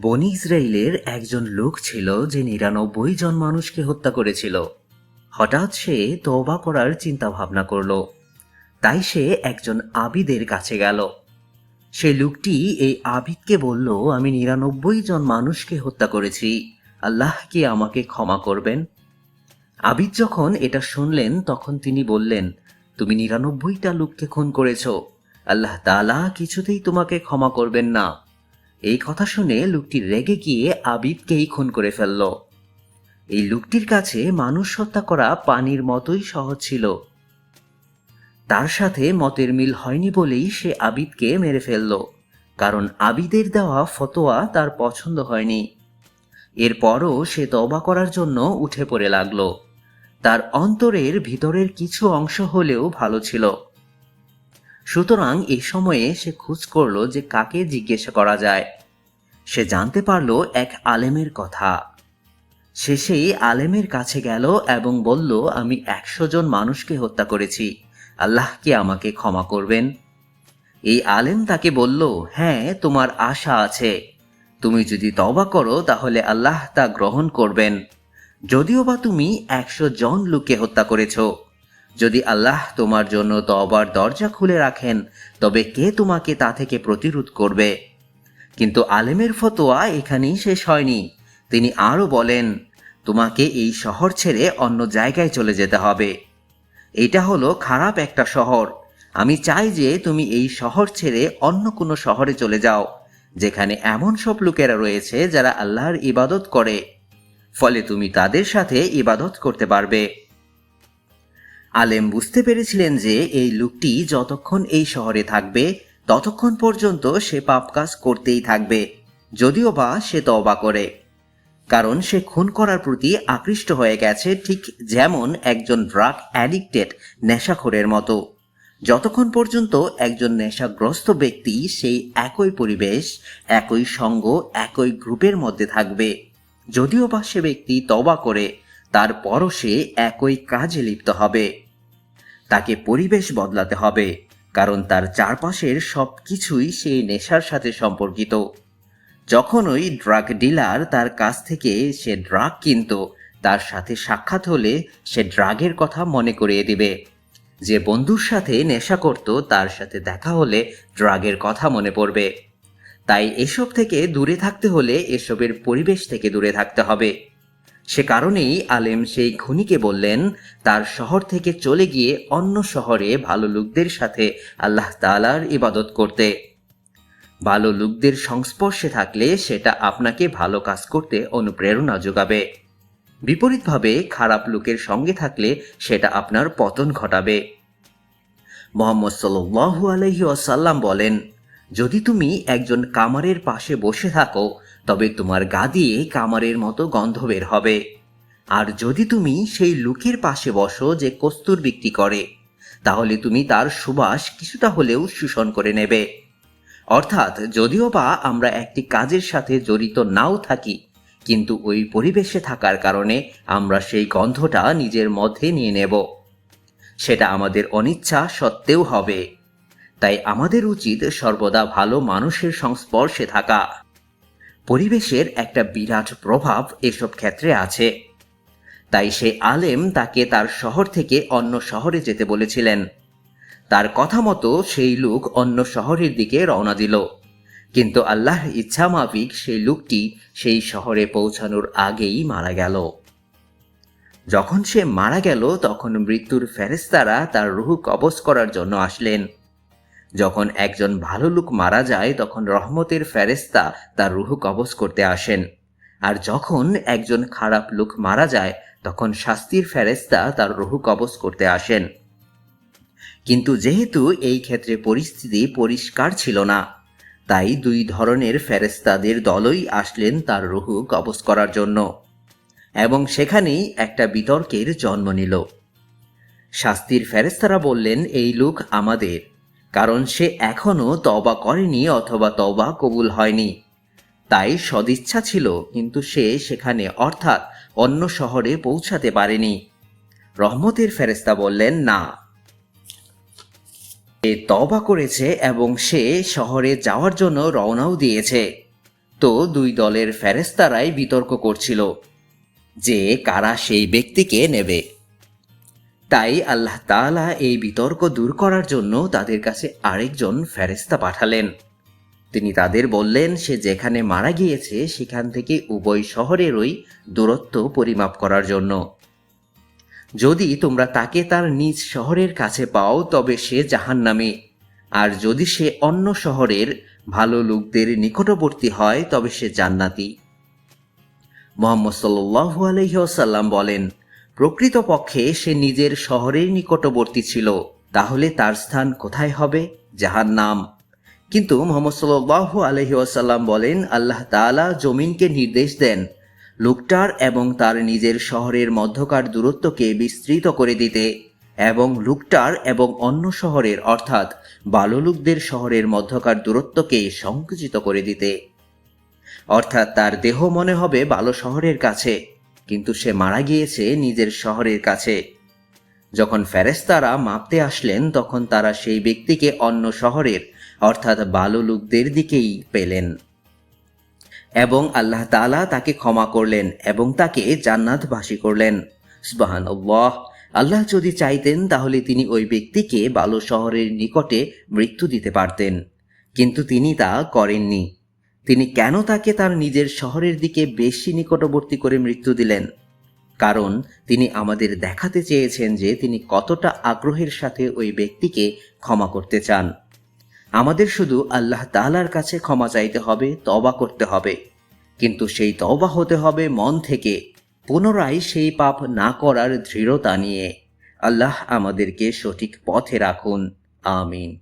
বনি ইসরায়েলের একজন লোক ছিল যে নিরানব্বই জন মানুষকে হত্যা করেছিল। হঠাৎ সে তওবা করার চিন্তা ভাবনা করল। তাই সে একজন আবিদের কাছে গেল। সে লোকটি এই আবিদকে বলল, আমি নিরানব্বই জন মানুষকে হত্যা করেছি। আল্লাহ কি আমাকে ক্ষমা করবেন? আবিদ যখন এটা শুনলেন, তখন তিনি বললেন, তুমি নিরানব্বইটা লোককে খুন করেছ। আল্লাহ তাআলা কিছুতেই তোমাকে ক্ষমা করবেন না। এই কথা শুনে লোকটি রেগে গিয়ে আবিদকেই খুন করে ফেলল। এই লোকটির কাছে মানুষ হত্যা করা পানির মতোই সহজ ছিল। তার সাথে মতের মিল হয়নি বলেই সে আবিদকে মেরে ফেলল, কারণ আবিদের দেওয়া ফতোয়া তার পছন্দ হয়নি। এরপরও সে তবা করার জন্য উঠে পড়ে লাগল। তার অন্তরের ভিতরের কিছু অংশ হলেও ভালো ছিল। সুতরাং এই সময়ে সে খোঁজ করল যে কাকে জিজ্ঞাসা করা যায়। সে জানতে পারল এক আলেমের কথা। সে সেই আলেমের কাছে গেল এবং বলল, আমি একশো জন মানুষকে হত্যা করেছি। আল্লাহ কি আমাকে ক্ষমা করবেন? এই আলেম তাকে বলল হ্যাঁ তোমার আশা আছে। তুমি যদি তবা করো, তাহলে আল্লাহ তা গ্রহণ করবেন। যদিও বা তুমি একশো জন লোককে হত্যা করেছ যদি আল্লাহ তোমার জন্য তবার দরজা খুলে রাখেন, তবে কে তোমাকে তা থেকে প্রতিরোধ করবে? কিন্তু আলেমের ফতোয়া এখানেই শেষ হয়নি। তিনি আরও বলেন, তোমাকে এই শহর ছেড়ে অন্য জায়গায় চলে যেতে হবে। এটা হলো খারাপ একটা শহর। আমি চাই যে তুমি এই শহর ছেড়ে অন্য কোনো শহরে চলে যাও, যেখানে এমন সব লোকেরা রয়েছে যারা আল্লাহর ইবাদত করে। ফলে তুমি তাদের সাথে ইবাদত করতে পারবে। আলেম বুঝতে পেরেছিলেন যে এই লোকটি যতক্ষণ এই শহরে থাকবে, ততক্ষণ পর্যন্ত সে পাপ কাজ করতেই থাকবে, যদিও বা সে তবা করে। কারণ সে খুন করার প্রতি আকৃষ্ট হয়ে গেছে ঠিক যেমন একজন ড্রাগ অ্যাডিক্টেড নেশাখোরের মতো। যতক্ষণ পর্যন্ত একজন নেশাগ্রস্ত ব্যক্তি সেই একই পরিবেশ, একই সঙ্গ, একই গ্রুপের মধ্যে থাকবে, যদিও বা সে ব্যক্তি তবা করে, তারপরও সে একই কাজে লিপ্ত হবে। তাকে পরিবেশ বদলাতে হবে, কারণ তার চারপাশের সব কিছুই সেই নেশার সাথে সম্পর্কিত। যখন ওই ড্রাগ ডিলার তার কাছ থেকে সে ড্রাগ কিনত, তার সাথে সাক্ষাৎ হলে সে ড্রাগের কথা মনে করিয়ে দিবে। যে বন্ধুর সাথে নেশা করত, তার সাথে দেখা হলে ড্রাগের কথা মনে পড়বে। তাই এসব থেকে দূরে থাকতে হলে এসবের পরিবেশ থেকে দূরে থাকতে হবে। সে কারণেই আলেম সেই খুনিকে বললেন, তার শহর থেকে চলে গিয়ে অন্য শহরে ভালো লোকদের সাথে আল্লাহ তালার ইবাদত করতে। ভালো লোকদের সংস্পর্শে থাকলে সেটা আপনাকে ভালো কাজ করতে অনুপ্রেরণা যোগাবে। বিপরীতভাবে খারাপ লোকের সঙ্গে থাকলে সেটা আপনার পতন ঘটাবে। মোহাম্মদ সাল্লু আলহি আসাল্লাম বলেন, যদি তুমি একজন কামারের পাশে বসে থাকো তবে তোমার গা দিয়ে কামারের মতো গন্ধ বের হবে। আর যদি তুমি সেই লোকের পাশে বসো যে কস্তুর বিক্রি করে, তাহলে তুমি তার সুবাস কিছুটা হলেও শোষণ করে নেবে। অর্থাৎ যদিও বা আমরা একটি কাজের সাথে জড়িত নাও থাকি, কিন্তু ওই পরিবেশে থাকার কারণে আমরা সেই গন্ধটা নিজের মধ্যে নিয়ে নেব। সেটা আমাদের অনিচ্ছা সত্ত্বেও হবে। তাই আমাদের উচিত সর্বদা ভালো মানুষের সংস্পর্শে থাকা। পরিবেশের একটা বিরাট প্রভাব এসব ক্ষেত্রে আছে। তাই সে আলেম তাকে তার শহর থেকে অন্য শহরে যেতে বলেছিলেন। তার কথা মতো সেই লোক অন্য শহরের দিকে রওনা দিল। কিন্তু আল্লাহর ইচ্ছা মাফিক সেই লোকটি সেই শহরে পৌঁছানোর আগেই মারা গেল। যখন সে মারা গেল, তখন মৃত্যুর ফেরেস্তারা তার রুহ কবজ করার জন্য আসলেন। যখন একজন ভালো লোক মারা যায়, তখন রহমতের ফেরেস্তা তার রুহ কবজ করতে আসেন। আর যখন একজন খারাপ লোক মারা যায়, তখন শাস্তির ফেরেস্তা তার রুহ কবজ করতে আসেন। কিন্তু যেহেতু এই ক্ষেত্রে পরিস্থিতি পরিষ্কার ছিল না, তাই দুই ধরনের ফেরেস্তাদের দলই আসলেন তার রুহু কবজ করার জন্য। এবং সেখানেই একটা বিতর্কের জন্ম নিল। শাস্তির ফেরেস্তারা বললেন, এই লোক আমাদের কারণ সে এখনও তবা করেনি অথবা তবা কবুল হয়নি। তাই সদিচ্ছা ছিল, কিন্তু সে সেখানে অর্থাৎ অন্য শহরে পৌঁছাতে পারেনি। রহমতের ফেরেস্তা বললেন, না। সে তবা করেছে এবং সে শহরে যাওয়ার জন্য রওনাও দিয়েছে। তো দুই দলের ফেরেস্তারাই বিতর্ক করছিল যে কারা সেই ব্যক্তিকে নেবে। তাই আল্লাহ তাআলা এই বিতর্ক দূর করার জন্য তাদের কাছে আরেকজন ফেরেস্তা পাঠালেন। তিনি তাদের বললেন, সে যেখানে মারা গিয়েছে, সেখান থেকে উভয় শহরেরই দূরত্ব পরিমাপ করার জন্য। যদি তোমরা তাকে তার নিজ শহরের কাছে পাও, তবে সে জাহান্নামে। আর যদি সে অন্য শহরের ভালো লোকদের নিকটবর্তী হয়, তবে সে জান্নাতি। মোহাম্মদ সাল্লু আলহিহাসাল্লাম বলেন প্রকৃতপক্ষে সে নিজের শহরের নিকটবর্তী ছিল, তাহলে তার স্থান কোথায় হবে? যাহার নাম কিন্তু মোহাম্মদ সাল্লাহ আলহি আসাল্লাম বলেন, আল্লাহ তাআলা জমিনকে নির্দেশ দেন লোকটার এবং তার নিজের শহরের মধ্যকার দূরত্বকে বিস্তৃত করে দিতে এবং লুকটার এবং অন্য শহরের, অর্থাৎ বালুলুকদের শহরের মধ্যকার দূরত্বকে সংকুচিত করে দিতে। অর্থাৎ তার দেহ মনে হবে বালো শহরের কাছে। কিন্তু সে মারা গিয়েছে নিজের শহরের কাছে। যখন ফেরেস্তারা মাপতে আসলেন, তখন তারা সেই ব্যক্তিকে অন্য শহরের, অর্থাৎ বালো লোকদের দিকেই পেলেন। এবং আল্লাহ তাআলা তাকে ক্ষমা করলেন এবং তাকে জান্নাত জান্নাতবাসী করলেন। সুবাহান আল্লাহ যদি চাইতেন, তাহলে তিনি ওই ব্যক্তিকে বালো শহরের নিকটে মৃত্যু দিতে পারতেন। কিন্তু তিনি তা করেননি। তিনি কেন তাকে তার নিজের শহরের দিকে বেশি নিকটবর্তী করে মৃত্যু দিলেন? কারণ তিনি আমাদের দেখাতে চেয়েছেন যে তিনি কতটা আগ্রহের সাথে ওই ব্যক্তিকে ক্ষমা করতে চান। আমাদের শুধু আল্লাহ তাআলার কাছে ক্ষমা চাইতে হবে তবা করতে হবে। কিন্তু সেই তবা হতে হবে মন থেকে, পুনরায় সেই পাপ না করার দৃঢ়তা নিয়ে। আল্লাহ আমাদেরকে সঠিক পথে রাখুন। আমিন।